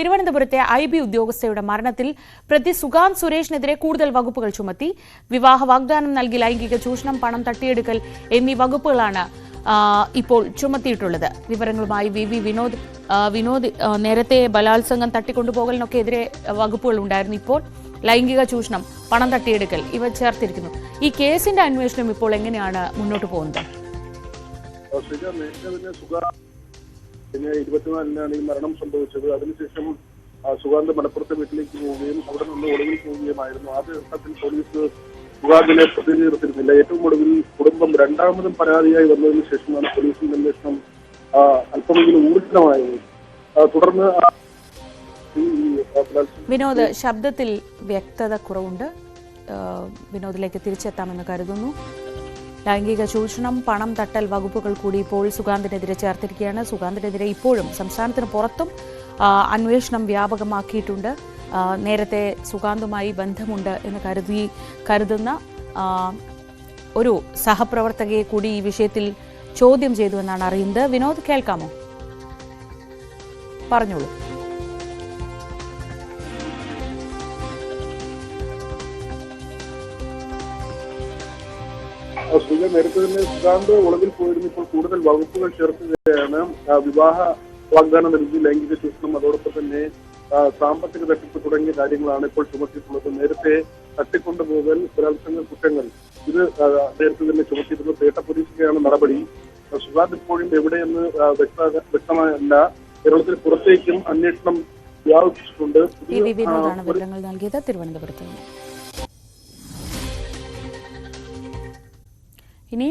തിരുവനന്തപുരത്തെ I B ഉദ്യോഗസ്ഥയുടെ മരണത്തിൽ പ്രതി സുഗാന്ത് സുരേഷിനെതിരെ കൂടുതൽ വകുപ്പുകൾ ചുമത്തി. വിവാഹ വാഗ്ദാനം നൽകി ലൈംഗിക ചൂഷണം പണം തട്ടിയെടുക്കൽ എന്നീ വകുപ്പുകളാണ് ഇപ്പോൾ ചുമത്തിയിട്ടുള്ളത്. വിവരങ്ങളുമായി വി വി വിനോദ് വിനോദ് നേരത്തെ ബലാത്സംഗം തട്ടിക്കൊണ്ടുപോകലിനൊക്കെ എതിരെ വകുപ്പുകൾ ഉണ്ടായിരുന്നു ഇപ്പോൾ. ലൈംഗിക ചൂഷണം പണം തട്ടിയെടുക്കൽ ഇവ ചേർത്തിരിക്കുന്നു. ഈ കേസിന്റെ അന്വേഷണം ഇപ്പോൾ എങ്ങനെയാണ് മുന്നോട്ട് പോകുന്നത്? പിന്നെ ഇരുപത്തിനാലിനാണ് ഈ മരണം സംഭവിച്ചത്. അതിനുശേഷം സുഗാന്ത് മലപ്പുറത്തെ വീട്ടിലേക്ക് പോവുകയും അവിടെ നിന്ന് ഒളിവിൽ പോവുകയുമായിരുന്നു. ആ ദിവസത്തിൽ പോലീസ് സുഗാന്തിനെ പ്രതി ഏറ്റവും ഒടുവിൽ കുടുംബം രണ്ടാമതും പരാതിയായി വന്നതിന് ശേഷമാണ് പോലീസിന്റെ അന്വേഷണം അല്പമെങ്കിലും ഊർജിതമായത് തുടർന്ന് വിനോദ് ശബ്ദത്തിൽ വ്യക്തത കുറവുണ്ട്. വിനോദിലേക്ക് തിരിച്ചെത്താമെന്ന് കരുതുന്നു. ലൈംഗിക ചൂഷണം പണം തട്ടൽ വകുപ്പുകൾ കൂടി ഇപ്പോൾ സുഗാന്തിനെതിരെ ചേർത്തിരിക്കുകയാണ്. സുഗാന്തിനെതിരെ ഇപ്പോഴും സംസ്ഥാനത്തിന് പുറത്തും അന്വേഷണം വ്യാപകമാക്കിയിട്ടുണ്ട്. നേരത്തെ സുഗാന്തുമായി ബന്ധമുണ്ട് എന്ന് കരുതി കരുതുന്ന ഒരു സഹപ്രവർത്തകയെ കൂടി ഈ വിഷയത്തിൽ ചോദ്യം ചെയ്തു എന്നാണ് അറിയുന്നത്. വിനോദ് കേൾക്കാമോ? പറഞ്ഞോളൂ. സുജ നേരത്തെ തന്നെ സുഗാന്ത് ഒളിവിൽ പോയിരുന്നു. ഇപ്പോൾ കൂടുതൽ വകുപ്പുകൾ ചേർക്കുകയാണ് വിവാഹ വാഗ്ദാനം നൽകി ലൈംഗിക ചൂഷണം അതോടൊപ്പം തന്നെ സാമ്പത്തിക തട്ടിപ്പ് തുടങ്ങിയ കാര്യങ്ങളാണ് ഇപ്പോൾ ചുമത്തിയിട്ടുള്ളത്. നേരത്തെ തട്ടിക്കൊണ്ടുപോകൽ ബലാത്സംഗ കുറ്റങ്ങൾ ഇത് നേരത്തെ തന്നെ ചുമത്തിയിട്ടുള്ള പേട്ട പോലീസിന്റെയാണ് നടപടി. സുഖാന്ത് സുഗാന്ത് ഇപ്പോഴും എവിടെയെന്ന് വ്യക്തമല്ല കേരളത്തിന് പുറത്തേക്കും അന്വേഷണം വ്യാപിച്ചിട്ടുണ്ട്. തിരുവനന്തപുരത്ത് നിന്ന് ഇനി